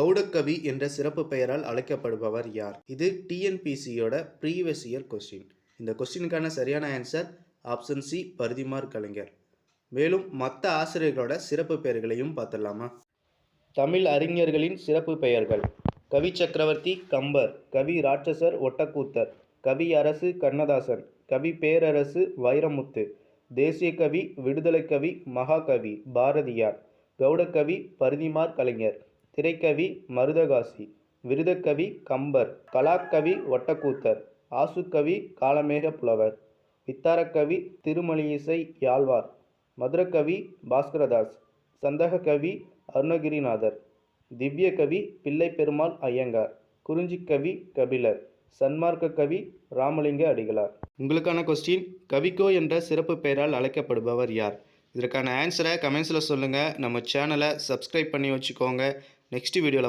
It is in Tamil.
கௌடக்கவி என்ற சிறப்பு பெயரால் அழைக்கப்படுபவர் யார்? இது டிஎன்பிசியோட ப்ரீவியஸ் இயர் கொஸ்டின் இந்த கொஸ்டினுக்கான சரியான answer option C Parithimar Kalaignar. மேலும் மற்ற ஆசிரியர்களோட சிறப்பு பெயர்களையும் பார்த்துடலாமா? தமிழ் அறிஞர்களின் சிறப்பு பெயர்கள். கவி சக்கரவர்த்தி கம்பர். கவி ராட்சசர் ஒட்டக்கூத்தர். கவி அரசு கண்ணதாசன். கவி பேரரசு வைரமுத்து. தேசிய கவி விடுதலை கவி மகாகவி பாரதியார். கௌடக்கவி பருதிமார் கலைஞர். திரைக்கவி மருதகாசி விருதக்கவி கம்பர் கலாக்கவி ஒட்டக்கூத்தர் ஆசுக்கவி காலமேக புலவர் வித்தாரக்கவி திருமலியிசை யாழ்வார் மதுரக்கவி பாஸ்கரதாஸ் சந்தகக்கவி அருணகிரிநாதர் திவ்யகவி பிள்ளை பெருமாள் ஐயங்கார் குறிஞ்சிக்கவி கபிலர் சன்மார்க்க கவி ராமலிங்க அடிகளார். உங்களுக்கான கொஸ்டின் கவிக்கோ என்ற சிறப்பு பெயரால் அழைக்கப்படுபவர் யார்? இதற்கான ஆன்சரை கமெண்ட்ஸில் சொல்லுங்கள் நம்ம சேனலை சப்ஸ்கிரைப் பண்ணி வச்சுக்கோங்க. நெக்ஸ்ட் வீடியோவில்